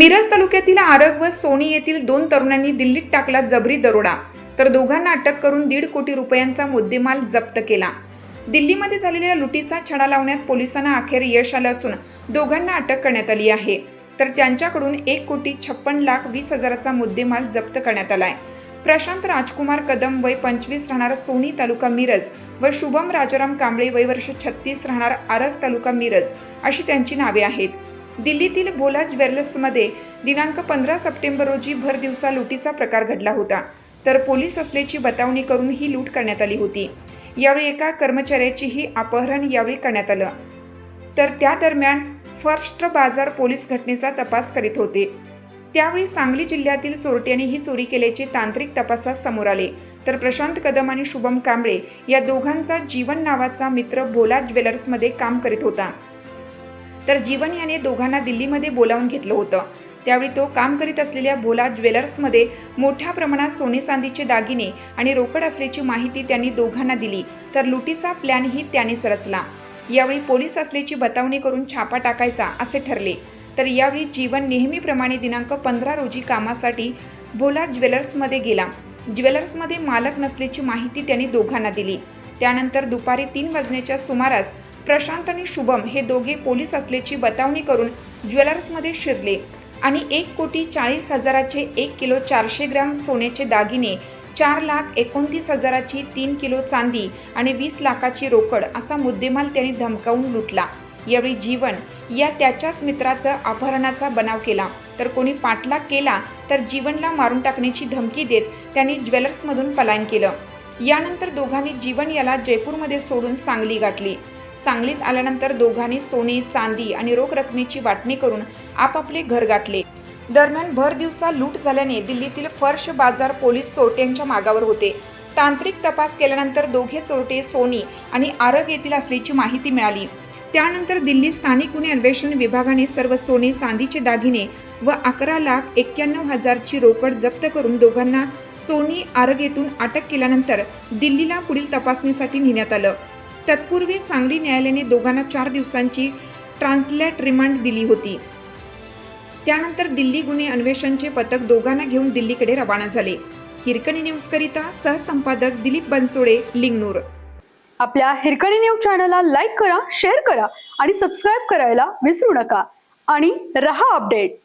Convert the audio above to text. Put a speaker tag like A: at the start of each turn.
A: मिरज तालुक्यातील आरग व सोनी येथील दोन तरुणांनी दिल्लीत टाकला जबरी दरोडा. तर दोघांना अटक करून दीड कोटी रुपयांचा मुद्देमाल जप्त केला. दिल्लीमध्ये झालेल्या लुटीचा छडा लावण्यात पोलिसांना अखेर यश आलं असून दोघांना अटक करण्यात आली आहे. तर त्यांच्याकडून एक कोटी छप्पन लाख वीस हजाराचा मुद्देमाल जप्त करण्यात आलाय. प्रशांत राजकुमार कदम वय पंचवीस राहणार सोनी तालुका मिरज व शुभम राजाराम कांबळे वय वर्ष छत्तीस राहणार आरग तालुका मिरज अशी त्यांची नावे आहेत. दिल्लीतील भोला ज्वेलर्समध्ये दिनांक पंधरा सप्टेंबर रोजी भर दिवसा लुटीचा प्रकार घडला होता. तर पोलीस असल्याची बतावणी करून ही लूट करण्यात आली होती. यावेळी एका कर्मचाऱ्याचीही अपहरण यावेळी करण्यात आलं. तर त्या दरम्यान फर्स्ट बाजार पोलीस घटनेचा तपास करीत होते. त्यावेळी सांगली जिल्ह्यातील चोरट्यांनी ही चोरी केल्याचे तांत्रिक तपासात समोर आले. तर प्रशांत कदम आणि शुभम कांबळे या दोघांचा जीवन नावाचा मित्र भोला ज्वेलर्समध्ये काम करीत होता. तर जीवन याने दोघांना दिल्लीमध्ये बोलावून घेतलं होतं. त्यावेळी तो काम करीत असलेल्या भोला ज्वेलर्समध्ये मोठ्या प्रमाणात सोने चांदीचे दागिने आणि रोकड असल्याची माहिती त्यांनी दोघांना दिली. तर लुटीचा प्लॅनही त्याने रचला यावेळी पोलीस असल्याची बतावणी करून छापा टाकायचा असे ठरले. तर यावेळी जीवन नेहमीप्रमाणे दिनांक पंधरा रोजी कामासाठी भोला ज्वेलर्समध्ये गेला. ज्वेलर्समध्ये मालक नसल्याची माहिती त्यांनी दोघांना दिली. त्यानंतर दुपारी तीन वाजण्याच्या सुमारास प्रशांत आणि शुभम हे दोघे पोलीस असल्याची बतावणी करून ज्वेलर्समध्ये शिरले आणि एक कोटी चाळीस हजाराचे एक किलो चारशे ग्राम सोन्याचे दागिने चार लाख एकोणतीस हजाराची तीन किलो चांदी आणि वीस लाखाची रोकड असा मुद्देमाल त्यांनी धमकावून लुटला. यावेळी जीवन या त्याच्याच मित्राचं अपहरणाचा बनाव केला. तर कोणी पाठलाग केला तर जीवनला मारून टाकण्याची धमकी देत त्यांनी ज्वेलर्समधून पलायन केलं. यानंतर दोघांनी जीवन याला जयपूरमध्ये सोडून सांगली गाठली. सांगलीत आल्यानंतर दोघांनी सोने चांदी आणि रोख रकमेची वाटणी करून आपापले घर गाठले. दरम्यान भर दिवसा लूट झाल्याने दिल्लीतील फर्श बाजार पोलीस चोरट्यांच्या मागावर होते. तांत्रिक तपास केल्यानंतर दोघे चोरटे सोनी आणि आरग येथील असल्याची माहिती मिळाली. त्यानंतर दिल्ली स्थानिक गुन्हे अन्वेषण विभागाने सर्व सोने चांदीचे दागिने व अकरा लाख एक्क्याण्णव हजारची रोकड जप्त करून दोघांना सोनी आरग येथून अटक केल्यानंतर दिल्लीला पुढील तपासणीसाठी नेण्यात आलं. तत्पूर्वी सांगली न्यायालयाने दोघांना चार दिवसांची ट्रान्सलेट रिमांड दिली होती. त्यानंतर दिल्ली गुन्हे अन्वेषणचे पथक दोघांना घेऊन दिल्लीकडे रवाना झाले. हिरकणी न्यूजकरिता सहसंपादक दिलीप बनसोडे लिंगनूर.
B: आपल्या हिरकणी न्यूज चॅनलला लाईक करा शेअर करा आणि सबस्क्राईब करायला विसरू नका. आणि रहा अपडेट.